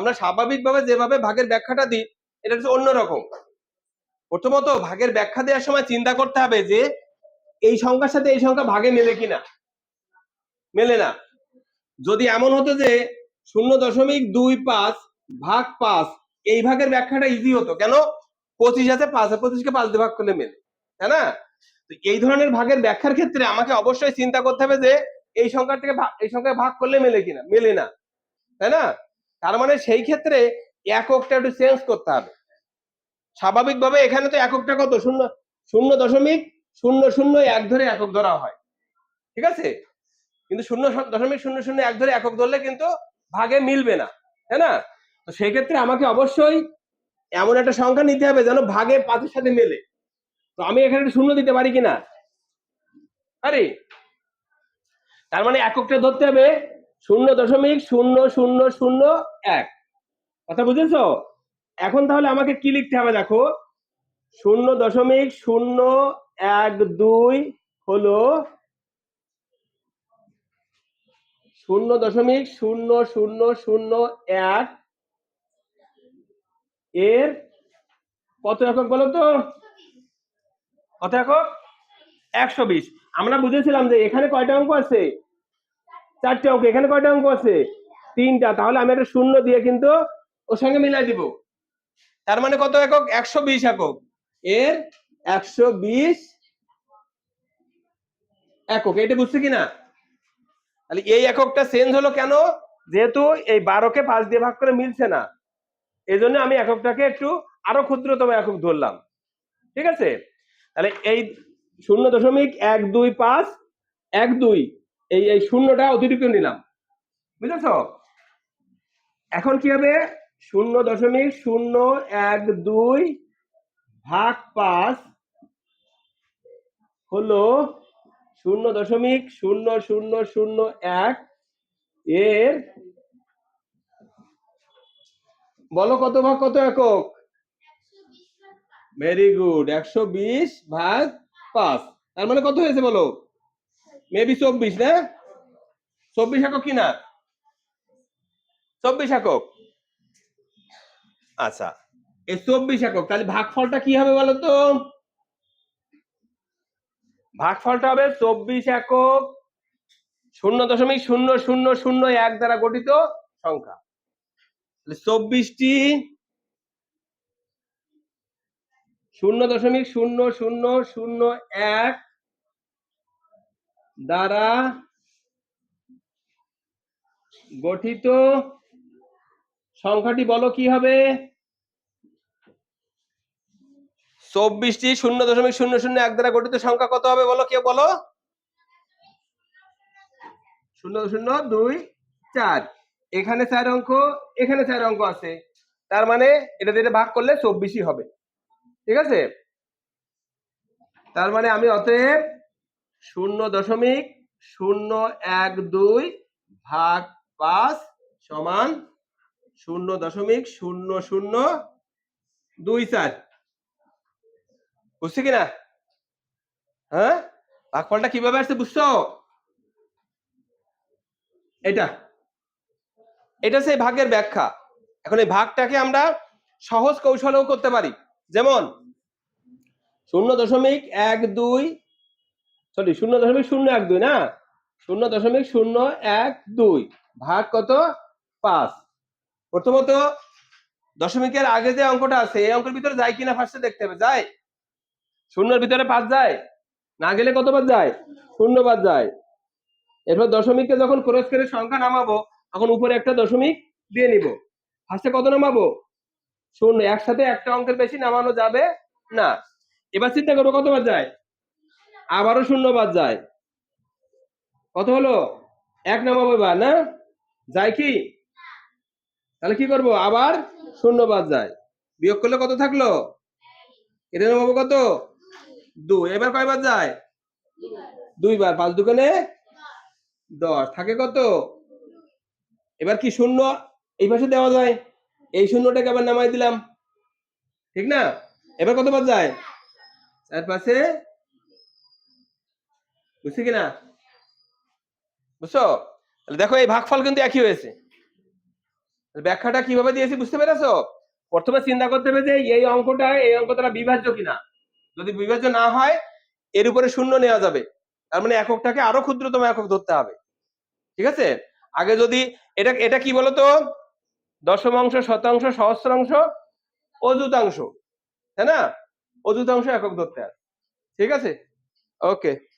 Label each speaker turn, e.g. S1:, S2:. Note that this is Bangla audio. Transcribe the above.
S1: আমরা স্বাভাবিকভাবে যেভাবে ভাগের ব্যাখ্যাটা দিই, এটা হচ্ছে অন্যরকম। প্রথমত, ভাগের ব্যাখ্যা দেওয়ার সময় চিন্তা করতে হবে যে, এই সংখ্যার সাথে এই সংখ্যা ভাগে মেলে কিনা। মেলে না। যদি এমন হতো যে, শূন্য দশমিক দুই পাঁচ ভাগ পাঁচ, এই ভাগের ব্যাখ্যাটা ইজি হতো। কেন? পঁচিশ আছে, পাঁচ পঁচিশকে পাঁচ ভাগ করলে মেলে। তাই না? তো এই ধরনের ভাগের ব্যাখ্যার ক্ষেত্রে আমাকে অবশ্যই চিন্তা করতে হবে যে, এই সংখ্যার থেকে এই সংখ্যায় ভাগ করলে মেলে কিনা? মেলে না। তাই না? তার মানে সেই ক্ষেত্রে এককটা একটু চেঞ্জ করতে হবে। স্বাভাবিকভাবে এখানে তো এককটা কত? শূন্য শূন্য দশমিক, শূন্য শূন্য এক ধরে একক ধরা হয়। ঠিক আছে? কিন্তু শূন্য দশমিক শূন্য শূন্য এক ধরে একক ধরলে কিন্তু ভাগে মিলবে না, তাই না? তো সেই ক্ষেত্রে আমাকে অবশ্যই এমন একটা সংখ্যা নিতে হবে যেন ভাগে পাঁচের সাথে মেলে। তো আমি এখানে একটা শূন্য দিতে পারি কিনা? পারি তার মানে এককটা ধরতে হবে শূন্য দশমিক শূন্য শূন্য শূন্য এক। কথা বুঝেছ? এখন তাহলে আমাকে কি লিখতে হবে দেখো? শূন্য দশমিক শূন্য এক দুই হলো শূন্য দশমিক শূন্য শূন্য শূন্য এক। এর কত একক বলো তো? কত একক? একশো বিশ। আমরা বুঝেছিলাম যে এখানে কয়টা অঙ্ক আছে? চারটে অঙ্ক, এখানে কয়টা অঙ্ক আছে? তিনটা। তাহলে আমি একটা শূন্য দিয়ে কিন্তু ওর সঙ্গে মিলাই দিব। তার মানে কত একক? একশো বিশ একক। এর একশো বিশ একক। এটা বুঝছে কিনা তাহলে এই এককটা চেঞ্জ হলো কেন? যেহেতু এই বারোকে পাঁচ দিয়ে ভাগ করে মিলছে না। এই জন্য আমি এককটাকে একটু আরও ক্ষুদ্রতম একক ধরলাম। ঠিক আছে? তাহলে এই শূন্য দশমিক এক দুই পাঁচ, এক দুই এই এই শূন্যটা অতিরিক্ত নিলাম। বুঝেছ? এখন কি হবে? শূন্য দশমিক শূন্য এক দুই ভাগ পাঁচ হলো শূন্য দশমিক শূন্য শূন্য শূন্য এক এর বলো কত ভাগ কত একক? ভেরি গুড একশো বিশ ভাগ পাঁচ। তার মানে কত হয়েছে বলো? মেবি চব্বিশ, না? চব্বিশ একক কিনা চব্বিশ একক। আচ্ছা এই চব্বিশ একক, তাহলে ভাগফলটা কি হবে বলো তো? ভাগফলটা হবে চব্বিশ একক শূন্য দশমিক শূন্য শূন্য শূন্য এক দ্বারা গঠিত সংখ্যা। চব্বিশটি শূন্য দশমিক শূন্য শূন্য শূন্য এক দ্বারা গঠিত সংখ্যাটি বলো কি হবে? চব্বিশটি শূন্য দশমিক শূন্য শূন্য এক দ্বারা গঠিত সংখ্যা কত হবে বলো কেউ বলো? শূন্য শূন্য দুই চার। এখানে চার অঙ্ক, এখানে চার অঙ্ক আছে। তার মানে এটা দিয়ে ভাগ করলে চব্বিশই হবে। ঠিক আছে? তার মানে আমি অতএব শূন্য দশমিক শূন্য এক দুই ভাগ পাঁচ সমান শূন্য দশমিক শূন্য শূন্য দুই চার। বুঝছি কিনা? হ্যাঁ? ভাগফলটা কীভাবে আসছে বুঝছ? এটা। এটা সেই ভাগের ব্যাখ্যা। এখন এই ভাগটাকে আমরা সহজ কৌশলেও করতে পারি। যেমন, শূন্য দশমিক এক দুই সরি শূন্য দশমিক শূন্য এক দুই, না? শূন্য দশমিক শূন্য এক দুই ভাগ কত? পাঁচ। প্রথমত দশমিকের আগে যে অঙ্কটা আছে, এই অঙ্কের ভিতরে যায় কিনা ফার্স্টে দেখতে হবে, যায়? শূন্যের ভিতরে পাঁচ যায়? না গেলে কতবার যায়? শূন্য বাদ যায়। এরপর দশমিককে যখন ক্রস করে সংখ্যা নামাবো, তখন উপরে একটা দশমিক দিয়ে নিব। ফার্স্টে কত নামাবো? শূন্য। একসাথে একটা অঙ্কের বেশি নামানো যাবে না। এবার চিন্তা করব কতবার যায়? আবারও শূন্য বাদ যায়। কত হলো? এক নামাবো এবার, না? যায় কি? তাহলে কি করব? আবার শূন্য বাদ যায়। বিয়োগ করলে কত থাকল? এটা নামাবো কত? দুই। এবার কয়বার যায়? দুইবার। পাঁচ দোকানে দশ। থাকে কত? এবার কি শূন্য? এই পাশে দেওয়া যায়। এই শূন্যটাকে আবার নামাই দিলাম। ঠিক না? এবার কত কতবার যায়? চার পাশে বুঝছি কিনা? বুঝছ? দেখো, এই ভাগফল কিন্তু একই হয়েছে। ব্যাখ্যাটা কীভাবে দিয়েছি বুঝতে পেরেছ? প্রথমে চিন্তা করতে হবে যে এই অঙ্কটা এই অঙ্কটা বিভাজ্য কিনা। যদি বিভাজ্য না হয়, এর উপরে শূন্য নেওয়া যাবে। তার মানে এককটাকে আরও ক্ষুদ্রতম একক ধরতে হবে। ঠিক আছে? আগে যদি এটা এটা কি বলতো? দশমাংশ, শতাংশ, সহস্রাংশ, অযুতাংশ। তাই না? অযুতাংশ একক ধরতে হবে। ঠিক আছে? ওকে।